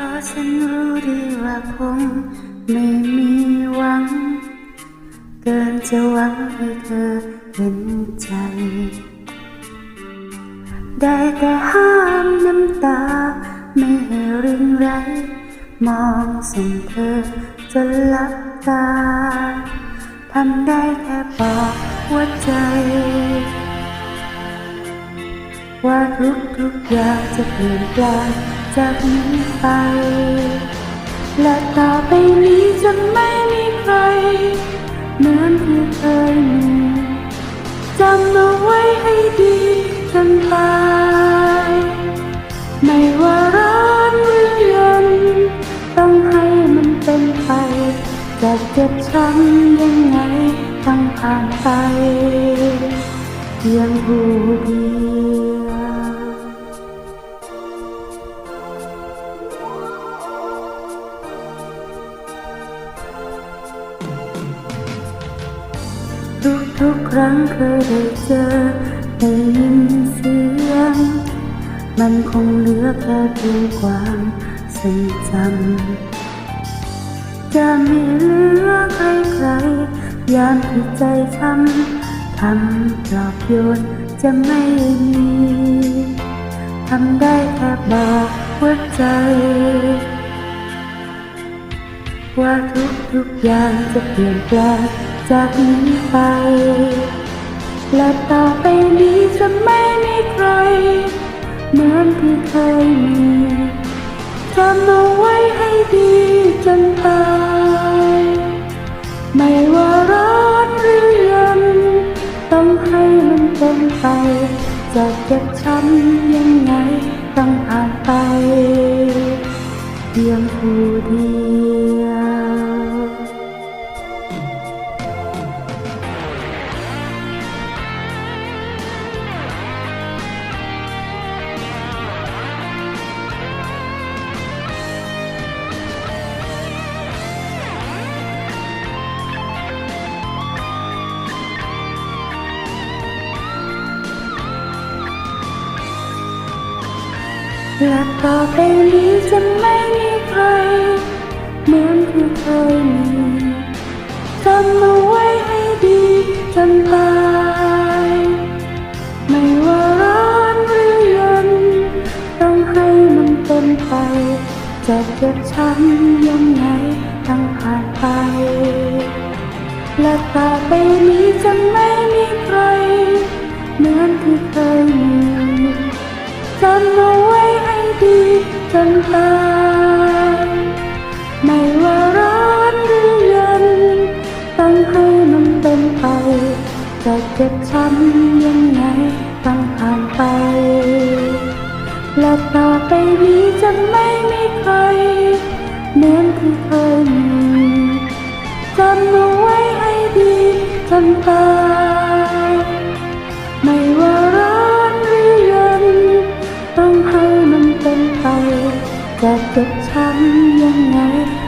ราะฉันรู้ดีว่าคงไม่มีหวัง เกินจะหวังให้เธอเห็นใจ ได้แต่ห้ามน้ำตา ไม่ให้รินไหรมองส่งเธอจนหลับตาทำได้แค่บอกหัวใจ ว่าทุกทุกๆอย่างจะเปลี่ยนแปลง จากนี้ไป และต่อไปนี้จะไม่มีใครเหมือนที่เคยมีจำเอาไว้ให้ดีจนตายไม่ว่าร้อนหรือเย็นต้องให้มันเป็นไปจะเจ็บช้ำยังไงต้องผ่านไปเพียงผู้เดียว ทุกทุกครั้งเคยได้เจอได้ยินเสียง มันคงเหลือแค่เพียงความทรงจำจะไม่เหลือใครใครยามที่ใจช้ำคำปลอบโยนจะไม่มีทำได้แค่บอกหัวใจ ว่าทุกทุกอย่างจะเปลี่ยนแปลง จากนี้ไป และต่อไปนี้จะไม่มีใครเหมือนที่เคยมีจำเอาไว้ให้ดีจนตายไม่ว่าร้อนหรือเย็นต้องให้มันเป็นไปจะเจ็บช้ำยังไงต้องผ่านไปเพียงผู้เดียว และต่อไปนี้จะไม่มีใครเหมือนที่เคยมีจำเอาไว้ให้ดีจนตายไม่ว่าร้อนหรือเย็นต้องให้มันเป็นไปจะเจ็บช้ำยังไงต้องผ่านไปและต่อไปนี้จะไม่มีใคร จนตายไม่ว่าร้อนหรือเย็นต้องให้มันเป็นไปจะเจ็บช้ำยังไงต้องผ่านไป และต่อไปนี้จะไม่มีใครเหมือนที่เคยมีจำเอาไว้ให้ดีจนตาย know